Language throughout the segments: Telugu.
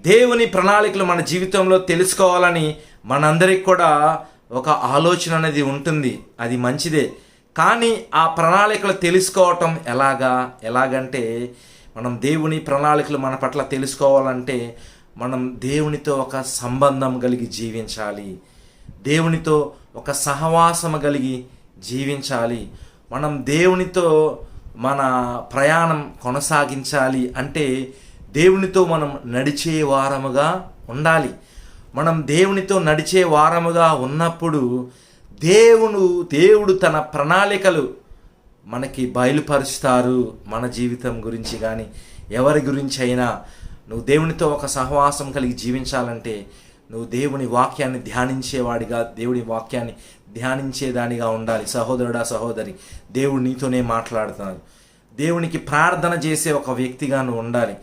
దేవుని ప్రణాళికలు మన జీవితంలో తెలుసుకోవాలని మనందరికి కూడా ఒక ఆలోచన అనేది ఉంటుంది. అది మంచిదే. కానీ ఆ ప్రణాళికలు తెలుసుకోవటం ఎలాగా? ఎలాగంటే మనం దేవుని ప్రణాళికలు మన పట్ల తెలుసుకోవాలంటే మనం దేవునితో ఒక సంబంధం కలిగి జీవించాలి. దేవునితో ఒక సహవాసము కలిగి జీవించాలి. మనం దేవునితో మన ప్రయాణం కొనసాగించాలి అంటే దేవునితో మనం నడిచే వారముగా ఉండాలి. మనం దేవునితో నడిచే వారముగా ఉన్నప్పుడు దేవుడు దేవుడు తన ప్రణాళికలు మనకి బయలుపరుస్తారు మన జీవితం గురించి కానీ ఎవరి గురించి అయినా. నువ్వు దేవునితో ఒక సహవాసం కలిగి జీవించాలంటే నువ్వు దేవుని వాక్యాన్ని ధ్యానించేవాడిగా దేవుని వాక్యాన్ని ధ్యానించేదానిగా ఉండాలి. సహోదరుడా సహోదరి దేవుడు నీతోనే మాట్లాడుతున్నాడు దేవునికి ప్రార్థన చేసే ఒక వ్యక్తిగా నువ్వు ఉండాలి.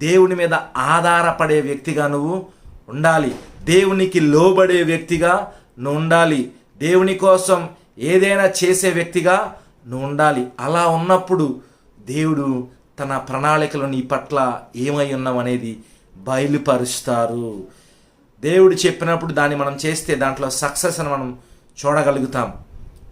దేవుని మీద ఆధారపడే వ్యక్తిగా నువ్వు ఉండాలి. దేవునికి లోబడే వ్యక్తిగా నువ్వు ఉండాలి. దేవుని కోసం ఏదైనా చేసే వ్యక్తిగా నువ్వు ఉండాలి. అలా ఉన్నప్పుడు దేవుడు తన ప్రణాళికలు నీ పట్ల ఏమై ఉన్నామనేది బయలుపరుస్తారు. దేవుడు చెప్పినప్పుడు దాన్ని మనం చేస్తే దాంట్లో సక్సెస్ అని మనం చూడగలుగుతాం.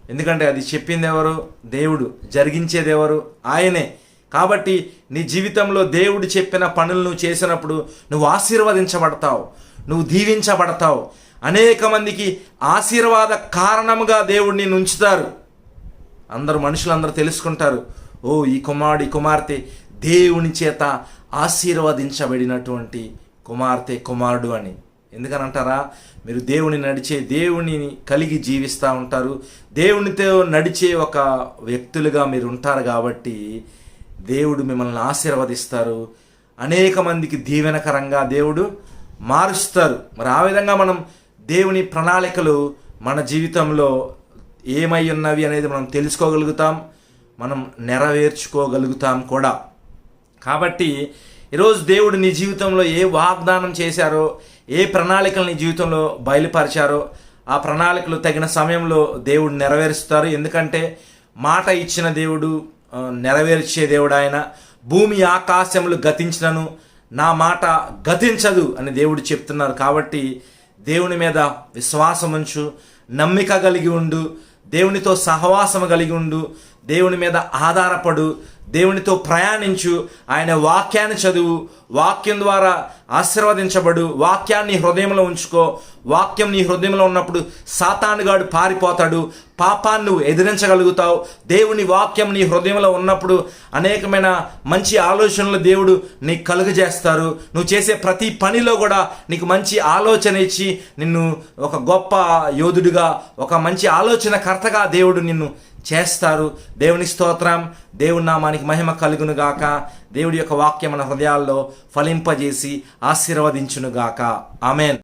ఎందుకంటే అది చెప్పింది ఎవరు? దేవుడు. జరిగించేది ఎవరు? ఆయనే. కాబట్టి నీ జీవితంలో దేవుడు చెప్పిన పనులు నువ్వు చేసినప్పుడు నువ్వు ఆశీర్వదించబడతావు. నువ్వు దీవించబడతావు. అనేక మందికి ఆశీర్వాద కారణముగా దేవుడిని నుంచుతారు ఉంచుతారు. అందరు మనుషులందరూ తెలుసుకుంటారు. ఓ ఈ కుమారుడు ఈ కుమార్తె దేవుని చేత ఆశీర్వదించబడినటువంటి కుమార్తె కుమారుడు అని. ఎందుకనంటారా? మీరు దేవుని నడిచే దేవుని కలిగి జీవిస్తూ ఉంటారు. దేవునితో నడిచే ఒక వ్యక్తులుగా మీరు ఉంటారు కాబట్టి దేవుడు మిమ్మల్ని ఆశీర్వదిస్తారు. అనేక మందికి దీవెనకరంగా దేవుడు మారుస్తారు. మరి ఆ విధంగా మనం దేవుని ప్రణాళికలు మన జీవితంలో ఏమై ఉన్నవి అనేది మనం తెలుసుకోగలుగుతాం. మనం నెరవేర్చుకోగలుగుతాం కూడా. కాబట్టి ఈరోజు దేవుడు నీ జీవితంలో ఏ వాగ్దానం చేశారో ఏ ప్రణాళికలు నీ జీవితంలో బయలుపరిచారో ఆ ప్రణాళికలు తగిన సమయంలో దేవుడు నెరవేరుస్తారు. ఎందుకంటే మాట ఇచ్చిన దేవుడు నెరవేర్చే దేవుడు ఆయన భూమి ఆకాశములు గతించినను నా మాట గతించదు అని దేవుడు చెప్తున్నారు కాబట్టి దేవుని మీద విశ్వాసం ఉంచు నమ్మిక కలిగి ఉండు దేవునితో సహవాసం కలిగి ఉండు దేవుని మీద ఆధారపడు దేవునితో ప్రయాణించు. ఆయన వాక్యాన్ని చదువు. వాక్యం ద్వారా ఆశీర్వదించబడు. వాక్యాన్ని హృదయంలో ఉంచుకో. వాక్యం నీ హృదయంలో ఉన్నప్పుడు సాతానుగాడు పారిపోతాడు. పాపాన్ని నువ్వు ఎదిరించగలుగుతావు. దేవుని వాక్యం నీ హృదయంలో ఉన్నప్పుడు అనేకమైన మంచి ఆలోచనలు దేవుడు నీకు కలుగజేస్తారు. నువ్వు చేసే ప్రతి పనిలో కూడా నీకు మంచి ఆలోచన ఇచ్చి నిన్ను ఒక గొప్ప యోధుడిగా ఒక మంచి ఆలోచనకర్తగా దేవుడు నిన్ను చేస్తారు. దేవుని స్తోత్రం. దేవుని నామానికి మహిమ కలుగును గాక దేవుడి యొక్క వాక్యం మన హృదయాల్లో ఫలింపజేసి ఆశీర్వదించును గాక ఆమెన్.